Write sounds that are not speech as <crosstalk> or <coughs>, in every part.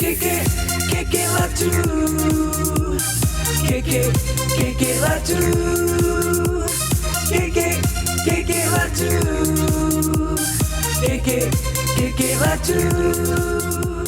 kick it, kick it la tu. Kick it, kick it la tu. Kick it, kick it la tu. Kick it, kick it la tu.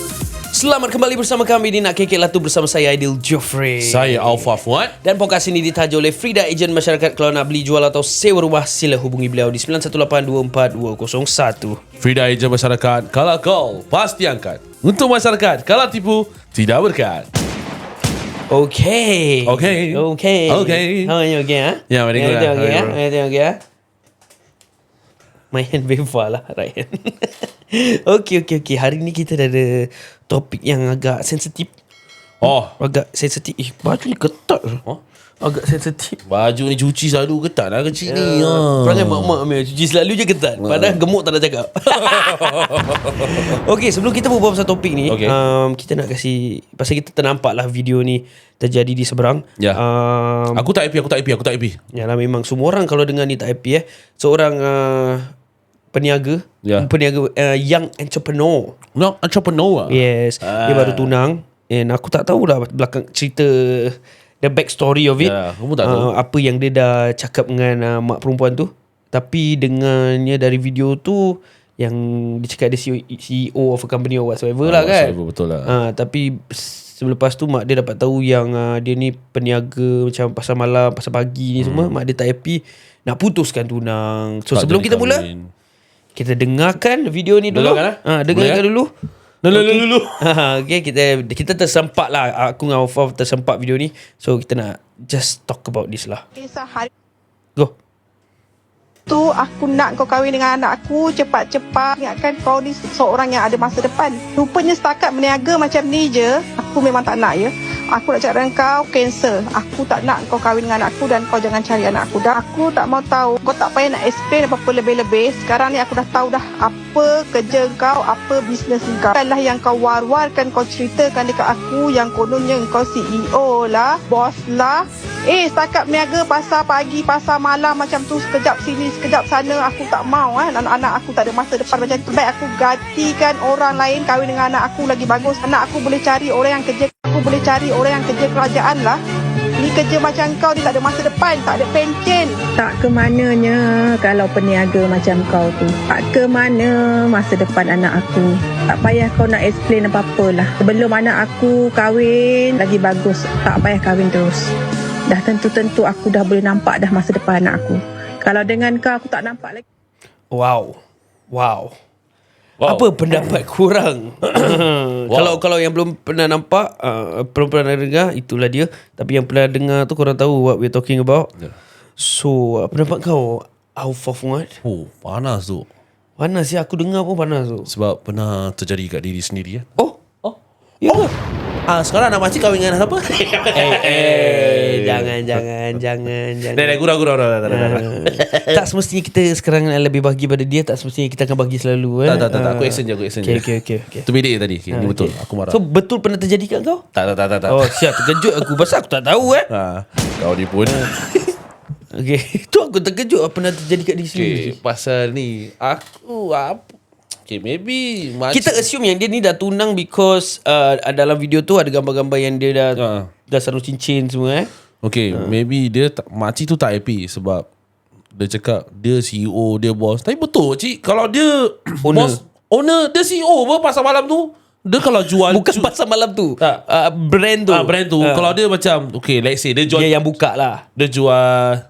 Selamat kembali bersama kami di Nak Kekek Latu bersama saya Aidil Joffrey. Saya Alfa Fuad. Dan podcast ini ditaja oleh Frida Ejen Masyarakat Kalau nak beli, jual atau sewa rumah Sila hubungi beliau di 91824201 Frida Ejen Masyarakat. Kalau call, pasti angkat. Untuk masyarakat, kalau tipu, tidak berkat. Okay Okay. Okay Okay. How are you okay ha? Yeah, very good, Everything ah. okay Very ha? good. Everything okay ha? My hand far lah Right <laughs> hand Okay okay okay. Hari ni kita dah ada Topik yang agak sensitif. Oh, Agak sensitif. Eh baju ni ketat. Oh. Agak sensitif. Baju ni cuci selalu ketat lah kecil ni. Uh, Ha. Perangai mak-mak Amir Cuci selalu je ketat. Padahal gemuk tak nak cakap. <laughs> Okay sebelum kita berbual pasal topik ni Okay. um, Kita nak kasih Pasal kita ternampak lah video ni Terjadi di seberang. Ya. um, Aku tak happy, aku tak happy, aku tak happy. Yalah memang Semua orang kalau dengar ni tak happy eh. Seorang uh, Peniaga Ya. Peniaga uh, Young entrepreneur No, entrepreneur. Yes Dia Ah. baru tunang And aku tak tahulah Belakang cerita The back story of it Ya, aku tak tahu. uh, Apa yang dia dah Cakap dengan uh, Mak perempuan tu Tapi dengannya Dari video tu Yang Dia cakap dia CEO, CEO of a company Or whatsoever lah Ah, kan whatsoever, betul lah. uh, Tapi Selepas tu Mak dia dapat tahu Yang uh, Dia ni peniaga Macam pasal malam Pasal pagi ni semua Mak dia tak happy Nak putuskan tunang So Tak sebelum kita mula kahwin. Kita dengarkan video ni dulu. Dengarkan, eh? ha, Dengarkan Boleh, eh? dulu. Dulu, dulu, <laughs> dulu. Ha, okay, kita kita tersempat lah. Aku dengan Alfa tersempat video ni. So kita nak Just talk about this lah. Kisah hari Go. Tu aku nak kau kahwin dengan anak aku cepat-cepat. Ingatkan kau ni seorang yang ada masa depan. Rupanya setakat berniaga macam ni je aku memang tak nak ya aku nak cakap dengan kau cancel aku tak nak kau kahwin dengan anak aku dan kau jangan cari anak aku dan aku tak mau tahu kau tak payah nak explain apa-apa lebih-lebih sekarang ni aku dah tahu dah apa kerja kau apa bisnes kau Bukanlah yang kau war-warkan kau ceritakan dekat aku yang kononnya kau CEO lah bos lah Eh setakat berniaga pasar pagi, pasar malam macam tu sekejap sini, sekejap sana aku tak mau eh. Anak-anak aku tak ada masa depan macam tu. Baik aku gantikan orang lain kahwin dengan anak aku lagi bagus. Anak aku boleh cari orang yang kerja, boleh cari orang yang kerja kerajaan lah. Ni kerja macam kau ni tak ada masa depan, tak ada pencen. Tak ke mananya kalau peniaga macam kau tu. Tak ke mana masa depan anak aku. Tak payah kau nak explain apa-apa lah. Sebelum anak aku kahwin, lagi bagus. Tak payah kahwin terus. Dah tentu-tentu aku dah boleh nampak dah masa depan anak aku. Kalau dengan kau aku tak nampak lagi. Wow Wow Wow. Apa pendapat kurang <coughs> Kalau kalau yang belum pernah nampak uh, Belum pernah dengar Itulah dia Tapi yang pernah dengar tu Korang tahu What we're talking about Ya. So uh, Pendapat kau Alfa Fuad Oh, panas tu. Panas ya Aku dengar pun panas tu Sebab pernah terjadi kat diri sendiri ya. Oh Ya ke? Ah, sekarang nak makcik kahwin dengan siapa? <laughs> Eh, eh, jangan, jangan, jangan, jangan. Dah, dah, gurau, gurau. Dah, dah, dah, dah, dah. Ah, tak semestinya kita sekarang lebih bagi pada dia Tak semestinya kita akan bagi selalu eh? Tak, tak, tak, tak. Aku Ah. action je, aku action okay, je. okay, okay, okay. Itu bedek tadi. Okay, Ah, Ini betul. okay. Aku marah. So betul pernah terjadi kat kau? tak, tak, tak, tak. tak. Oh siap terkejut aku Pasal aku tak tahu eh Ha, kau ni pun. <laughs> Okay <laughs> Tu aku terkejut Pernah terjadi kat diri sendiri pasal ni aku apa? Okay, maybe makcik. Kita assume yang dia ni dah tunang Because uh, Dalam video tu Ada gambar-gambar yang dia dah Ah. Dah sarung cincin semua eh Okay, maybe dia tak, makcik tu tak happy sebab dia cakap dia CEO, dia bos. Tapi betul cik, kalau dia <clears throat> Owner. bos, owner, dia CEO apa pasal malam tu? Dia kalau jual Bukan ju- pasal malam tu Tak. uh, Brand tu ah, brand tu. Ah. Kalau dia macam okay, let's say dia jual Dia yang buka lah dia jual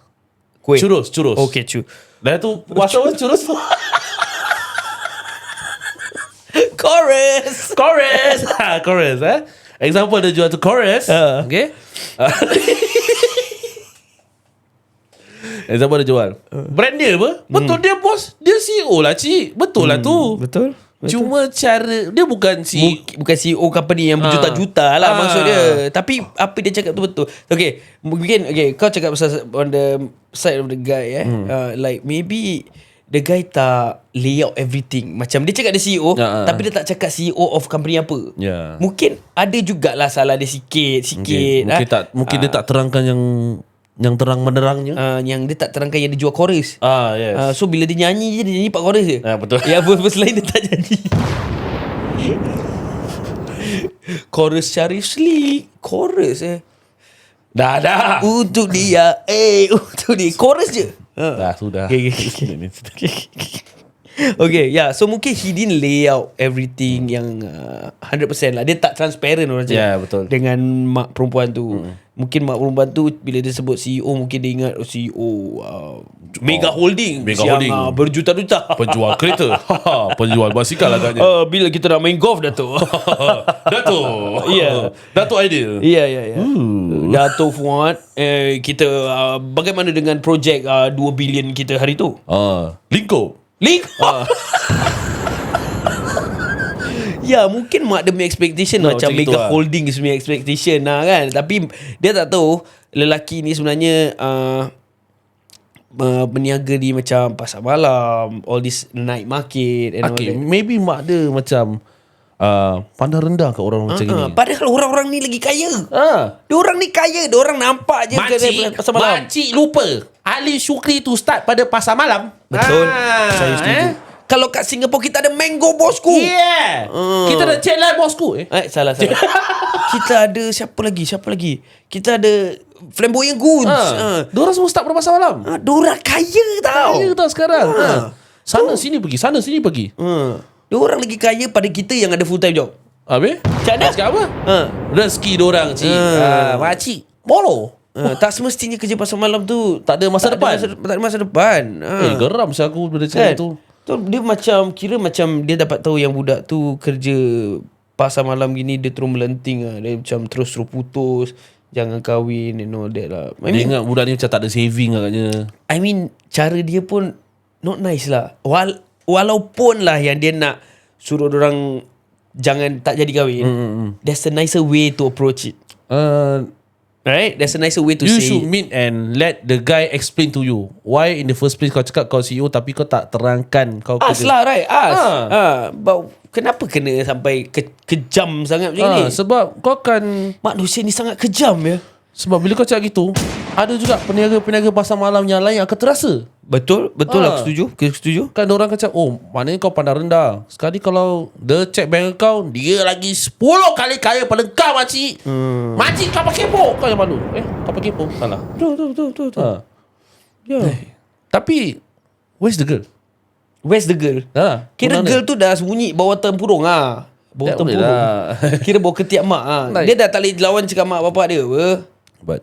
Kuih churros, churros. Okay cu Dah tu masa apa churros? <laughs> Chorus chorus. <laughs> ha, chorus eh. Example dia jual tu chorus. Ah. Okay. <laughs> Example dia jual. Brand dia apa? Betul dia bos. Dia CEO lah cik. Betul lah tu. Betul Cuma cara dia bukan si Mungkin- bukan CEO company yang berjuta-juta lah Ah. maksud dia. Tapi apa dia cakap tu betul. Okay, mungkin okay, kau cakap pasal on the side of the guy eh. Hmm. Uh, like maybe the guy tak lay out everything. Macam dia cakap dia CEO Ah, ah. tapi dia tak cakap CEO of company apa. Ya. Mungkin ada jugalah salah dia sikit, sikit. mungkin, mungkin ah. tak mungkin dia tak terangkan yang yang terang menerangnya. Uh, yang dia tak terangkan yang dia jual chorus. Ah yes. Uh, so bila dia nyanyi je Dia nyanyi 4 chorus je Ah, betul. Yang verse-verse lain dia tak jadi Chorus Syarif Sleek Chorus eh Dah dah Untuk dia Eh Untuk dia Chorus je ha. Dah sudah Okay, okay, <laughs> okay. <laughs> Okay yeah So mungkin he didn't lay out Everything yang uh, 100% lah Dia tak transparent orang cakap Ya, betul. Dengan mak perempuan tu Mungkin mak perempuan tu Bila dia sebut CEO Mungkin dia ingat oh, CEO uh, Mega Holding. Mega yang, Holding. uh, Berjuta-juta. Penjual kereta. <laughs> Ha, Penjual basikal agaknya uh, Bila kita nak main golf Dato' <laughs> Datuk. Ya. Datuk idea Ya ya ya. Dato' Fuad eh, Kita uh, Bagaimana dengan projek uh, 2 bilion kita hari tu? Ah, Lingko Link <laughs> Ya mungkin mak dia punya expectation Oh, Macam mega lah. holding punya expectation lah kan. Tapi dia tak tahu Lelaki ni sebenarnya uh, uh, Berniaga di macam pasar malam All this night market and Okay all that. Maybe mak dia macam uh, Pandang rendah kat orang macam Ah, ni. Padahal orang-orang ni lagi kaya. Ah. Diorang ni kaya Diorang nampak je pasar malam. Makcik lupa. Ali Syukri tu start pada pasar malam. Betul. Ah, Saya setuju. Eh? Kalau kat Singapura kita ada mango bosku Yeah Ah. Kita dah check lah bosku eh? Eh salah salah <laughs> Kita ada siapa lagi Siapa lagi Kita ada Flamboyant Goons Ah. ha. Diorang semua start pada pasar malam ha. Diorang kaya tau Kaya tau sekarang Ah. ha. Sana sini pergi Sana sini pergi ha. Diorang lagi kaya pada kita yang ada full time job Habis Macam mana? Nak Cakap apa ha. Rezeki diorang cik Ah. ha. Makcik Bolo ha. Tak semestinya kerja pasar malam tu Tak ada masa depan. ada masa, Tak ada masa depan ha. Eh geram saya aku bila cakap Kan? tu Tu dia macam kira macam dia dapat tahu yang budak tu kerja pasar malam gini dia terus melenting lah. Dia macam terus terus putus, jangan kahwin and all that lah. I Dia mean, ingat budak ni macam tak ada saving agaknya I mean cara dia pun not nice lah. Wal, walaupun lah yang dia nak suruh orang jangan tak jadi kahwin. Mm, There's a nicer way to approach it. uh, Right? There's a nicer way to You say should it. meet and let the guy explain to you Why in the first place kau cakap kau CEO Tapi kau tak terangkan kau Ask kerja lah right Ask Ah. ha. But kenapa kena sampai ke, kejam sangat macam ha, ni Sebab kau akan Manusia ni sangat kejam ya Sebab bila kau cakap gitu Ada juga peniaga-peniaga pasar malam yang lain akan terasa Betul Betul Ah. aku setuju Aku setuju Kan orang cakap Oh maknanya kau pandang rendah Sekali kalau Dia check bank account Dia lagi 10 kali kaya pada kau makcik hmm. Makcik kau pakai kepo Kau yang malu Eh kau pakai kepo Salah Betul betul betul, betul, betul. ha. Ya. Tapi Where's the girl? Where's the girl Ha, Kira mana? girl tu dah sembunyi Bawah tempurung ah. Bawah tempurung lah. Kira bawah ketiak mak ah. Like- Dia dah tak boleh lawan cakap mak bapak dia apa But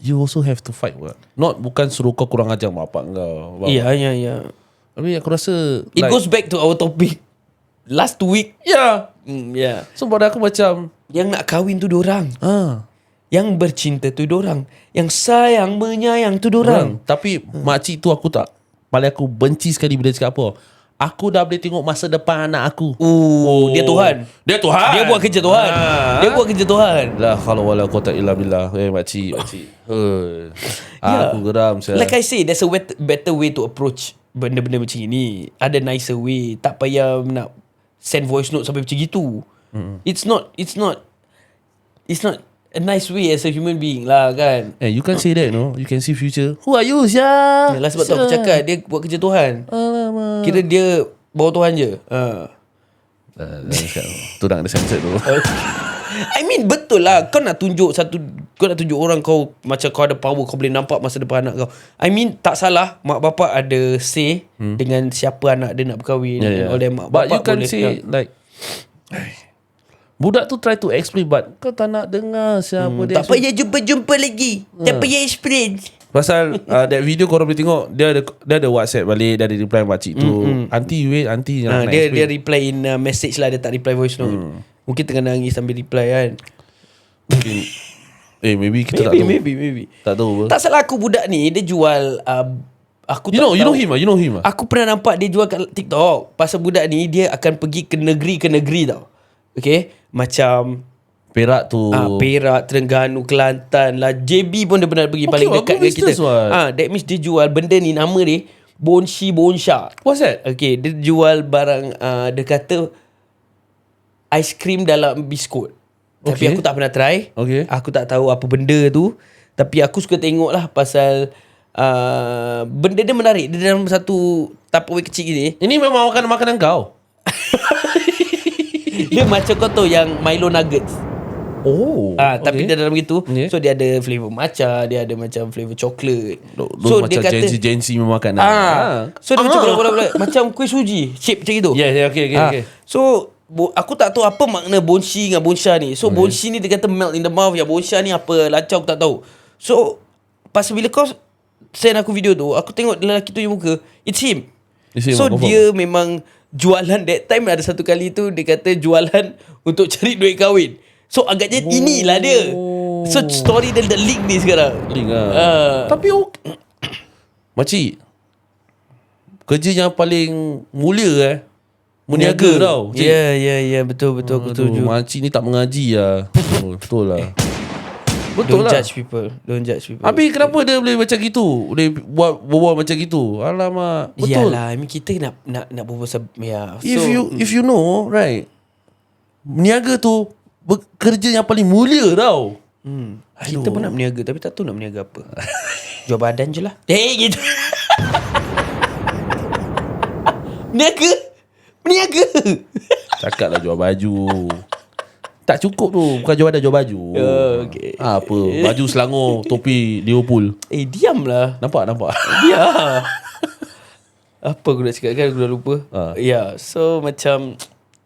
You also have to fight what? Not bukan suruh kau kurang ajar mak bapak kau Ya ya ya. Tapi aku rasa It goes back to our topic. Last week. Ya. Hmm, Ya. So pada aku macam Yang nak kahwin tu dorang ah, Yang bercinta tu dorang Yang sayang menyayang tu dorang Orang Tapi makcik tu aku tak Paling aku benci sekali bila dia cakap apa Aku dah boleh tengok masa depan anak aku. Oh, dia Tuhan. Dia Tuhan. Dia buat kerja Tuhan. Ah. Dia buat kerja Tuhan. Lah kalau wala kau tak ilah billah Eh makcik. Makcik. Hei. Aku geram saya. Like I say There's a wet- better way to approach Benda-benda macam ini. Ada nicer way. Tak payah nak Send voice note sampai macam gitu. Mm. It's not It's not It's not A nice way as a human being lah kan? Eh you can say that no. You can see future. Who are you Syah? Yalah sebab tu aku cakap Dia buat kerja Tuhan. Alamak. Kira dia Bawa Tuhan je. Ha. Uh, tu nak ada sensor tu. <laughs> I mean betul lah. Kau nak tunjuk satu Kau nak tunjuk orang kau Macam kau ada power Kau boleh nampak masa depan anak kau. I mean tak salah. Mak bapak ada say hmm. Dengan siapa anak dia nak berkahwin. Yeah, yeah. all that. Mak But bapak you can boleh, say ya. like Budak tu try to explain But kau tak nak dengar Siapa hmm, dia Tak payah jumpa-jumpa lagi. Tak payah explain Pasal <laughs> uh, that video korang boleh tengok Dia ada dia ada whatsapp balik Dia ada reply makcik tu. Mm, Aunty wait Aunty nak, ha, nak dia, dia explain. reply in uh, message lah Dia tak reply voice note. Hmm. Mungkin tengah nangis sambil reply kan. Mungkin. <laughs> Eh maybe kita tak Maybe tahu. maybe maybe. Tak tahu apa. Tak salah aku budak ni Dia jual uh, Aku You tak know You know tahu. him ah, You know him ah. Aku pernah nampak dia jual kat TikTok. Pasal budak ni Dia akan pergi ke negeri ke negeri tau. Okay Macam Perak tu. ah, Perak, Terengganu, Kelantan lah. JB pun dia pernah pergi Okay, Paling dekat dengan kita. what? ah, That means dia jual Benda ni nama dia Bonshi Bonsha What's that? Okay Dia jual barang uh, Dia kata Ice cream dalam biskut. Tapi Okay. aku tak pernah try. Okay. Aku tak tahu apa benda tu. Tapi aku suka tengok lah Pasal uh, Benda dia menarik. Dia dalam satu Tupperware kecil gini. Ini memang makanan-makanan kau <laughs> Dia macam kau tahu yang Milo Nuggets Oh Ah, tapi dia dalam gitu. Yeah. So dia ada flavor matcha, dia ada macam flavor coklat. So, macam Gen Z Gen Z memakan Ah. So dia macam bola-bola macam kuih suji, shape macam itu. Yeah, yeah, okay, okay, Ah. okay. So bo, aku tak tahu apa makna bonshi dengan bonsha ni. So bonshi ni dia kata melt in the mouth, yang bonsha ni apa lancau aku tak tahu. So pas bila kau send aku video tu, aku tengok lelaki tu yang muka, it's him. It's him, so dia memang jualan that time ada satu kali tu dia kata jualan untuk cari duit kahwin. So agaknya oh. inilah dia. So story dia the link ni sekarang. Link lah Ah. Tapi okay. <coughs> Makcik Kerja yang paling mulia eh Meniaga tau. Ya ya ya betul betul aku setuju. Makcik ni tak mengaji lah oh, Betul lah Don't Betul lah judge people. Don't judge people. Habis kenapa dia boleh macam gitu Boleh buat berbual macam gitu Alamak Betul Yalah, I mean kita nak nak nak berbual pasal ya. If you if you know Right Meniaga tu Kerja yang paling mulia tau hmm, kita pun nak berniaga tapi tak tahu nak berniaga apa. <laughs> Jual badan je lah. Eh gitu. <laughs> berniaga? Berniaga. Cakap lah jual baju Tak cukup tu Bukan jual badan jual baju Oh, okay. Ah, Apa Baju Selangor Topi Liverpool Eh diam lah. Nampak nampak Ya. apa aku nak cakap kan aku dah lupa. Ah. Ya, yeah, so macam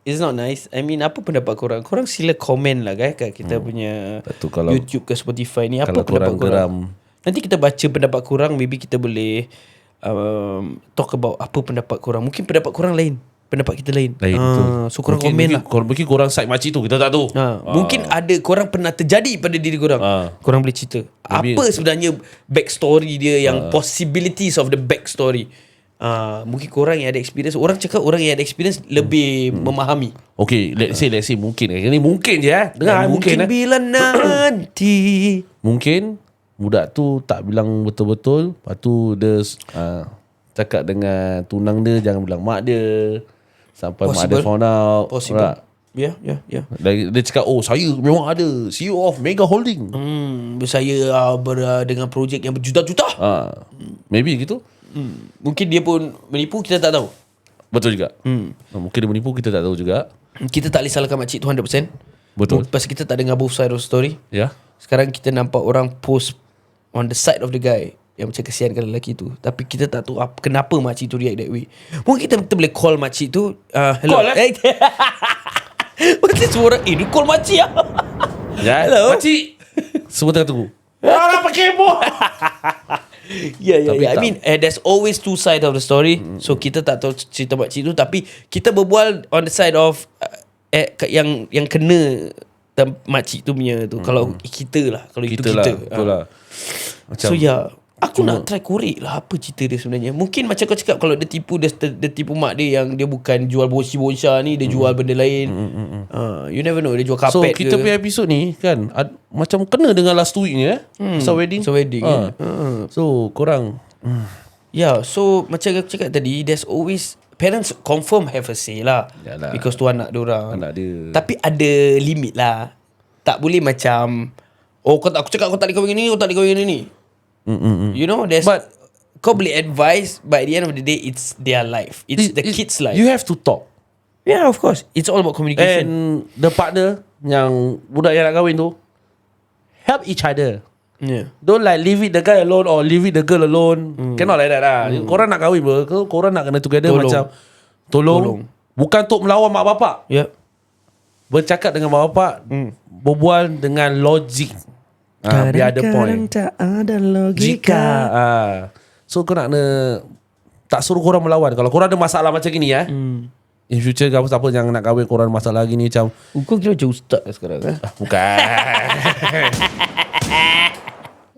It's not nice I mean apa pendapat korang Korang sila komen lah kan Kat kita punya Tak tahu kalau- YouTube ke Spotify ni Apa pendapat korang korang geram. Nanti kita baca pendapat korang Maybe kita boleh um, Talk about Apa pendapat korang Mungkin pendapat korang lain Pendapat kita lain. Lain betul. So korang mungkin, komen mungkin, lah. korang, Mungkin korang side makcik tu Kita tak tahu. Ha, Mungkin ada korang pernah terjadi pada diri korang. Ah. Korang boleh cerita. Maybe- Apa sebenarnya backstory dia Yang possibilities of the backstory? Ah, Mungkin korang yang ada experience. Orang cakap orang yang ada experience Lebih memahami. Okay let's say Let's say mungkin. Ini mungkin je eh. Dengar Dan mungkin, Mungkin eh. bila <clears throat> nanti. Mungkin Budak tu tak bilang betul-betul. Lepas tu dia uh, Cakap dengan tunang dia Jangan bilang mak dia Sampai mak dia found out Possible Right? Ya ya ya dia, dia cakap Oh saya memang ada CEO of Mega Holding Hmm, saya uh, ber, uh, dengan projek yang berjuta-juta. Ah, Maybe gitu Hmm. Mungkin dia pun menipu, kita tak tahu. Betul juga hmm. Mungkin dia menipu Kita tak tahu juga Kita tak boleh salahkan makcik tu 100%. Betul. Pasal kita tak dengar both side of story. Ya Sekarang kita nampak orang post on the side of the guy yang macam kesiankan lelaki tu. Tapi kita tak tahu apa, kenapa makcik tu react that way. Mungkin kita, kita boleh call makcik tu. Uh, hello. Call, eh? Macam semua orang, eh dia call makcik lah. Ya <laughs> Hello. Makcik Semua tengah tunggu Alah pakai bo <laughs> Ya, ya, Tapi ya. I mean, uh, there's always two side of the story. So kita tak tahu cerita makcik tu, tapi kita berbual on the side of uh, eh, yang yang kena makcik tu punya tu. Kalau kita lah, kalau Kita itu lah kita. Betul Ah. lah Macam So ya, aku nak try korek lah apa cerita dia sebenarnya. Mungkin macam kau cakap kalau dia tipu dia, dia tipu mak dia yang dia bukan jual bosi bonsa ni, dia jual benda lain. Uh, you never know dia jual So karpet kita ke. punya episod ni kan ad, Macam kena dengan last two week ni eh hmm. Pasal wedding Pasal wedding, Ah. ya. Ah. So korang Yeah, so macam aku cakap tadi, there's always parents confirm have a say lah. Yalah. Because tu anak dia orang. Anak dia Tapi ada limit lah. Tak boleh macam oh kau tak aku cakap kau tak boleh kahwin ni, kau tak boleh kahwin ni. Mm, mm, mm. You know, there's But- kau boleh advise but at the end of the day it's their life. It's It- the it- kids life. You have to talk yeah, of course. It's all about communication. And the partner Yang budak yang nak kahwin tu Help each other yeah. Don't like leave it the guy alone Or leave it the girl alone Cannot like that lah Korang nak kahwin ber, Korang nak kena together Tolong. macam Tolong, Tolong. Bukan untuk melawan mak bapak Yep. Bercakap dengan mak bapak Berbual dengan logik ha, Biar ada point tak ada Jika ah. So kau nak kena Tak suruh korang melawan Kalau korang ada masalah macam gini eh In future apa siapa yang nak kahwin korang ada masalah lagi ni macam Kau kira macam ustaz lah sekarang eh? Bukan <laughs>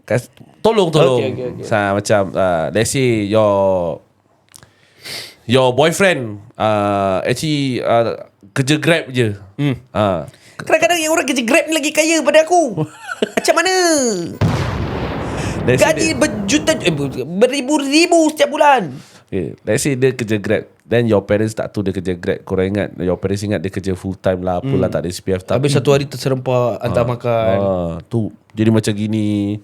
Kas, Tolong tolong Okay, okay, okay. Sa, Macam uh, Let's say Your Your boyfriend uh, Actually uh, Kerja grab je hmm. uh, Kadang-kadang yang orang kerja Grab ni lagi kaya pada aku. <laughs> Macam mana? let's Gaji dia, berjuta eh, ber- beribu-ribu setiap bulan. okay, Let's say dia kerja grab Then your parents tak tahu dia kerja grab Korang ingat Your parents ingat dia kerja full time lah Apalah tak ada SPF Tapi Habis satu hari terserempak hantar makan. ah, tu Jadi macam gini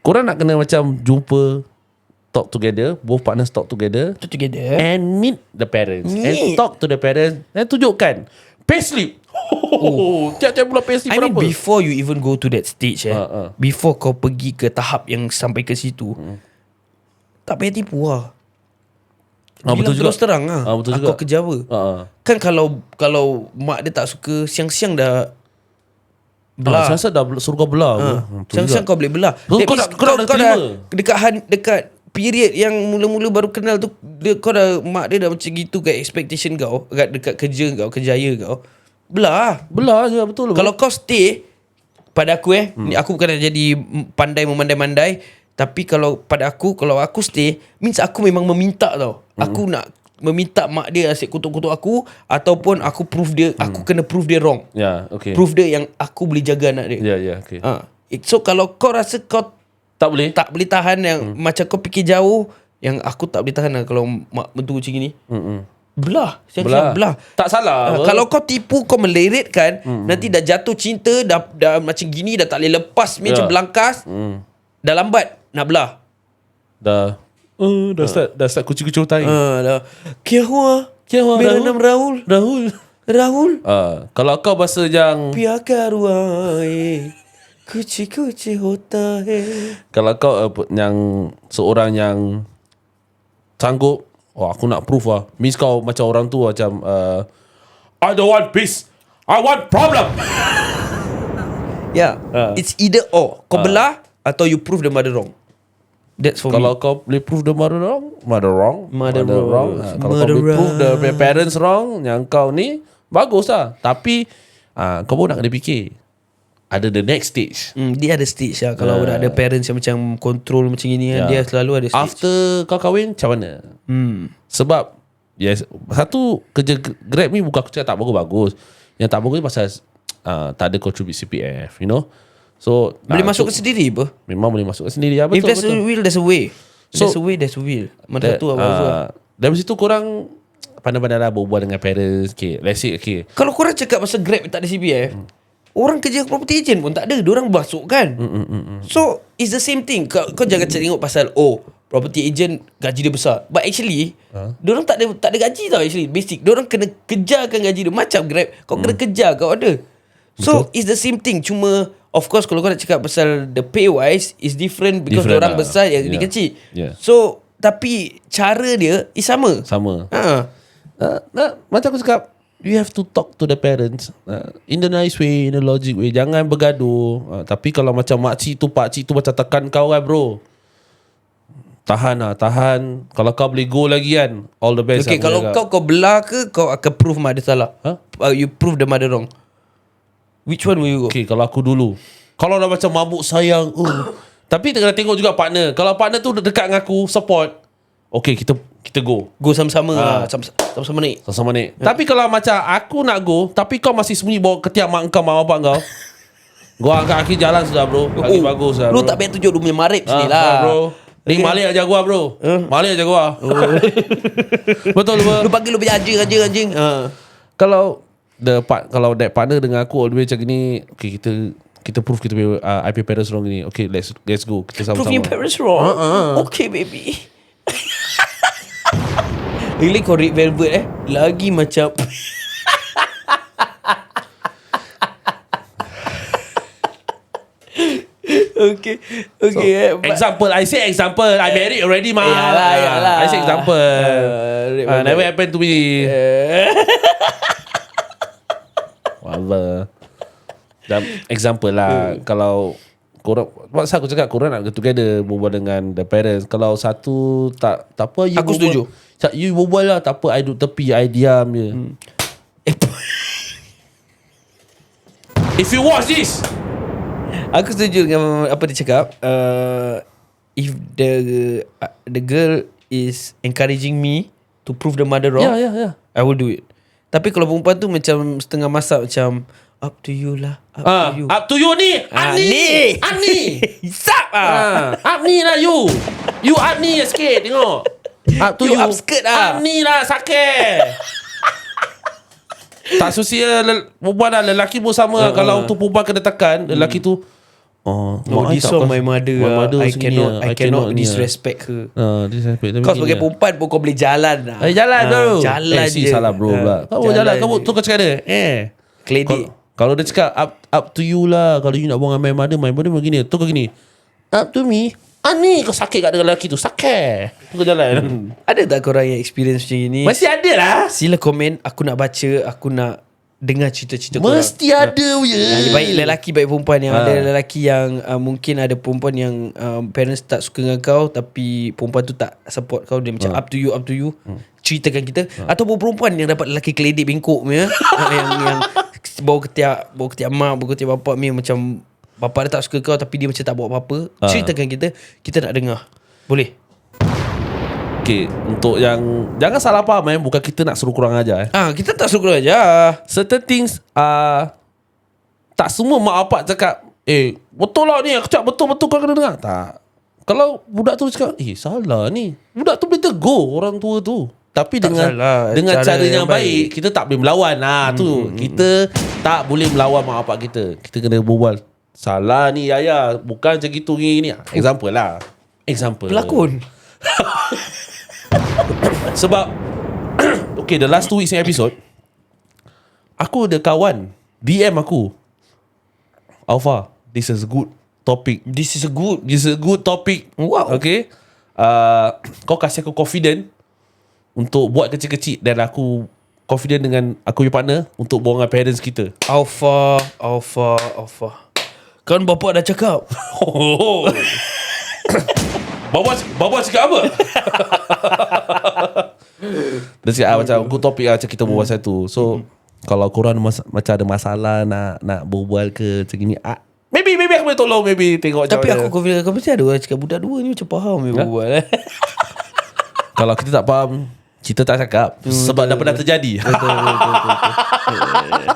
Korang nak kena macam Jumpa Talk together Both partners talk together Itu together. and meet the parents Meet. and talk to the parents and tunjukkan payslip Oh, tiap-tiap bulan PSC I mean berapa? before you even go to that stage eh, Ah, ah. before kau pergi ke tahap yang sampai ke situ, Hmm. tak payah tipu lah. Ah, Bilang betul juga. terus terang lah. Ah, betul aku juga. ke Jawa. Ah, ah. Kan kalau kalau mak dia tak suka siang-siang dah belah. Ah, saya rasa dah kau belah. Hmm, betul Siang-siang juga. kau boleh belah. So, kau kau nak kau terima? dah dekat han- dekat period yang mula-mula baru kenal tu dia, kau dah mak dia dah macam gitu kat expectation kau dekat, dekat kerja kau kerjaya kau belah lah. Belah je betul. Kalau kau stay pada aku eh, hmm. aku bukan nak jadi pandai memandai-mandai, tapi kalau pada aku kalau aku stay means aku memang meminta tau. Hmm. Aku nak meminta mak dia asyik kutuk-kutuk aku ataupun aku prove dia hmm. aku kena prove dia wrong. Ya, okay. Prove dia yang aku boleh jaga anak dia. Ya, ya, okay. Ha. So kalau kau rasa kau Tak boleh? tak boleh tahan yang hmm. macam kau fikir jauh yang aku tak boleh tahan lah kalau mak mentua macam ni. Mm-mm. Belah. Siang-siang Belah. belah. Tak salah. Apa? kalau kau tipu kau meleretkan hmm. nanti dah jatuh cinta dah dah macam gini dah tak boleh lepas yeah. macam Ya. belangkas Hmm. dah lambat nak belah. Dah. Uh, dah start dah start kucing-kucing tai. Ha dah. Kia hua. Kia hua, Mera Rahul. nam Rahul. Rahul. Rahul. Ah, kalau kau bahasa yang Piaka ruai. Kuci kuci hota hai. kalau kau uh, yang seorang yang sanggup oh aku nak proof lah means kau macam orang tu macam uh, I don't want peace I want problem Yeah. Ah. It's either or. Kau belah atau you prove the mother wrong. That's for kalau me. kau boleh prove the mother wrong mother wrong Mother wrong. Ah, kalau Mother kau boleh prove the wrong. parents wrong yang kau ni bagus lah tapi uh, kau pun nak kena fikir ada the next stage Hmm, dia ada stage lah. Kalau uh, ada parents yang macam control macam ni kan, dia selalu ada stage. after kau kahwin macam mana Hmm. Sebab yes, Satu Kerja Grab ni Bukan cakap tak bagus-bagus Yang tak bagus ni pasal uh, Tak ada contribute CPF You know So Boleh ah, masuk tu- ke sendiri apa? Memang boleh masuk ke sendiri ya, If Betul there's a betul will, there's a way. So- there's a way, there's a will. Mana That, satu apa uh, uh, Dari situ korang Pandai-pandai lah Berbual dengan parents Okay Let's say okay Kalau korang cakap pasal Grab tak ada CPF, Hmm. Orang kerja property agent pun tak ada. Diorang masuk kan. Hmm, So, it's the same thing. Kau, kau jangan tengok pasal, oh, property agent gaji dia besar. But actually, huh? diorang tak ada tak ada gaji tau actually. Basic. Diorang kena kejarkan gaji dia. Macam Grab, kau kena Hmm. kejar kau ada. So, it's the same thing. Cuma, of course, kalau kau nak cakap pasal the pay wise, is different because Different diorang lah. besar, yang ni Yeah. kecil. Yeah. So, tapi cara dia is sama. Sama Ha. uh, nah, Macam aku cakap You have to talk to the parents uh, In the nice way In the logic way Jangan bergaduh uh, Tapi kalau macam makcik tu Pakcik tu macam tekan kau kan bro Tahan lah Tahan Kalau kau boleh go lagi kan All the best Okay, aku kalau kau kau belah ke kau akan prove dia salah? Huh? Uh, you prove the mother wrong. Which one will you go? Okay kalau aku dulu Kalau dah macam mabuk sayang uh. <coughs> Tapi kena tengok juga partner Kalau partner tu dekat dengan aku Support Okay kita kita go Go sama-sama Ah. ah. sama- sama-sama naik. Sama-sama ni Tapi kalau macam Aku nak go Tapi kau masih sembunyi Bawa ketiak mak kau Mak bapak kau Gua angkat kaki jalan sudah bro Kaki bagus lah Oh, Lu bro. tak payah tunjuk lu punya marip Ah, sini lah. ah, bro Ni Malik aja gua bro Malik aja gua <laughs> Betul bro Lu panggil lu punya anjing anjing anjing. Ha. Kalau The part Kalau that partner dengan aku All the way macam gini Okay kita kita prove kita punya uh, IP parents wrong ni. Okay, let's let's go. Kita Prove sama-sama. your parents wrong. Ah, Okay baby. Really kau Red Velvet eh Lagi macam Okay Okay eh, but- Example I say example I married already mah Yalah, yalah. I say example Uh, uh. Never happened to me. <laughs> Whatever Dan example lah Kalau Korang Pasal aku cakap Korang nak get together Berbual dengan the parents Kalau satu Tak tak apa you Aku berbual- setuju. Cak, You berbual lah Tak apa I duduk tepi I diam je Eh, <laughs> If you watch this Aku setuju dengan apa dia cakap. Uh, if the uh, the girl is encouraging me to prove the mother wrong, Ya ya ya I will do it. Tapi kalau perempuan tu macam setengah masak macam up to you lah, up Ah, to you. up to you ni Ah, Ani ni. Ani <laughs> ah. ah, Up ni lah you You up ni sikit Tengok Up to You you, up skirt lah. Up ni lah sakit <laughs> Tak susia lel- Perempuan lah Lelaki pun sama uh, Kalau tu perempuan kena tekan Lelaki tu Oh, No, I this one my mother. my ah. mother I cannot, ah. I cannot ni ah. disrespect her. Ah, disrespect Tapi Kau sebagai ah. perempuan pun kau boleh jalan lah. Eh jalan Ah, bro Jalan eh, si je. salah bro Ah, pula Kamu jalan Kamu je. tu kau cakap dia Eh Kledik. Kalau, kalau dia cakap up, up to you lah Kalau you nak buang my mother My mother begini Tu kau gini Up to me Ah ni kau sakit kat dengan lelaki tu? Sakit. Kau jalan. Ada tak korang yang experience macam ni? Mesti ada lah. Sila komen Aku nak baca Aku nak Dengar cerita-cerita korang. Mesti ada ya. Ah, Baik lelaki Baik perempuan. Yang Ah. ada lelaki yang uh, Mungkin ada perempuan yang um, Parents tak suka dengan kau Tapi perempuan tu tak support kau Dia macam Ah. up to you Up to you Hmm. Ceritakan kita. Ataupun perempuan yang dapat lelaki keledik bengkok punya. Ah, <laughs> Yang yang Bawa ketiak Bawa ketiak mak Bawa ketiak bapak punya Macam Bapak dia tak suka kau Tapi dia macam tak buat apa-apa. Ah. Ceritakan kita. Kita nak dengar. Boleh? Okay Untuk yang Jangan salah faham eh. Bukan kita nak suruh kurang ajar eh. Ah, Kita tak suka aja Certain things uh, Tak semua mak bapak cakap Eh betul lah ni. Aku cakap betul-betul kau kena dengar. Tak. Kalau budak tu cakap Eh salah ni. Budak tu boleh tegur orang tua tu. Tapi Tak dengan salah. dengan Cara cara, yang yang baik, baik. Kita tak boleh melawan. Nah, tu. Kita tak boleh melawan mak bapak kita. Kita kena berbual Salah ni ayah Bukan macam gitu gini, gini. Example lah. Example. Pelakon. <laughs> Sebab <coughs> Okay the last two weeks in episode Aku ada kawan. DM aku. Alpha This is good topic. This is a good. This is a good topic. Wow. Okay? Uh, Kau kasih aku confident Untuk buat kecil-kecil. Dan aku Confident dengan Aku punya partner Untuk bawa dengan parents kita. Alpha Alpha Alpha Kan bapak dah cakap <laughs> Oh. Baba Baba cakap apa? <laughs> Dia cakap ah, macam good topic lah macam kita berbual tu. So kalau korang mas- macam ada masalah nak nak berbual ke macam ni ah, maybe maybe aku boleh tolong maybe tengok Tapi aku confident Kau mesti ada orang cakap Budak dua ni macam faham Dia berbual eh. <laughs> kalau kita tak faham kita tak cakap sebab dah pernah terjadi. Betul betul betul, betul.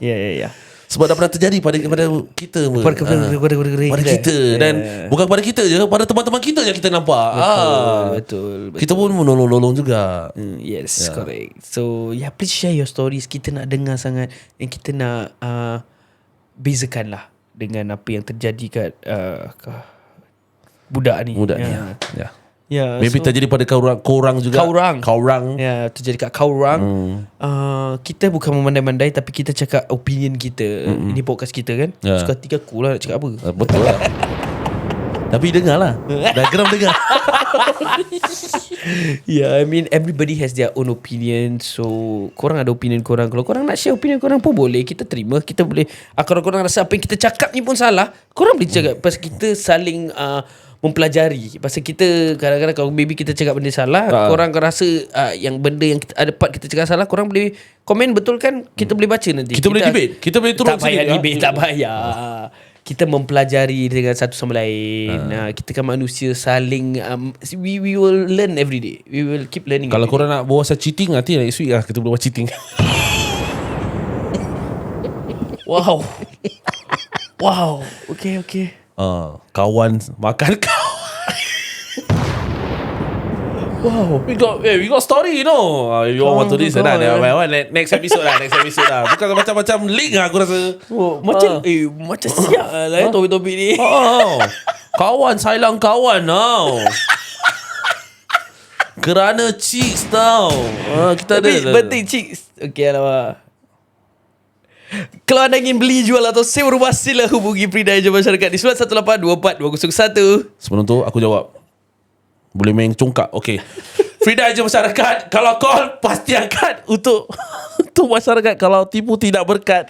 Ya ya ya sebab dah pernah terjadi pada kepada kita pun. Kepada- kepada- Ah. kepada- kepada- kepada pada kita. kita dan Yeah. bukan pada kita je pada teman-teman kita yang kita nampak. Betul, ah. betul, betul. Kita pun menolong-nolong juga. Hmm, Yes yeah. correct So yeah please share your stories Kita nak dengar sangat Dan kita nak uh, Bezakan lah Dengan apa yang terjadi kat uh, Budak ni Budak ni. Ya Ya. yeah, Maybe so, terjadi pada korang, korang juga. Korang. Korang. Ya, terjadi kat kau orang. Hmm. Uh, kita bukan memandai-mandai tapi kita cakap opinion kita. Hmm. Ini podcast kita kan. Ya. Suka hati aku lah nak cakap apa. Uh, betul lah. <laughs> Tapi dengar lah. <laughs> Background dengar. <laughs> yeah, I mean everybody has their own opinion. So, korang ada opinion korang. Kalau korang nak share opinion korang pun boleh. Kita terima. Kita boleh. Uh, kalau korang rasa apa yang kita cakap ni pun salah, korang boleh cakap. Pasal kita saling uh, mempelajari. Pasal kita kadang-kadang kalau maybe kita cakap benda salah, Ah. korang rasa uh, yang benda yang kita, ada part kita cakap salah, korang boleh komen betul kan? Kita boleh baca nanti. Kita boleh debate. Kita boleh turun tak payah sini. debate, tak payah. Kita mempelajari dengan satu sama lain. Uh. kita kan manusia saling um, we we will learn every day. We will keep learning. Kalau korang nak bawa pasal cheating Nanti next week lah Kita boleh buat cheating day. <laughs> wow. wow. Okay, okay. Uh, Kawan Makan <laughs> kawan Wow We got eh, We got story you know uh, You all want to listen lah. Never mind. Next episode lah Next episode lah Bukan macam-macam link lah Aku rasa Oh, macam eh macam siap lah eh, topik-topik ni. Oh, kawan sayang kawan tau. <laughs> Kerana chicks tau. Ah, kita ada. Tapi penting chicks. Okay alamak. Kalau anda ingin beli, jual atau sewa rumah Sila hubungi Prida Eja Masyarakat Di 91824201 Sebelum tu aku jawab. Boleh main congkak. Okay. Frida je masyarakat. Kalau call pasti angkat untuk <laughs> untuk masyarakat kalau tipu tidak berkat.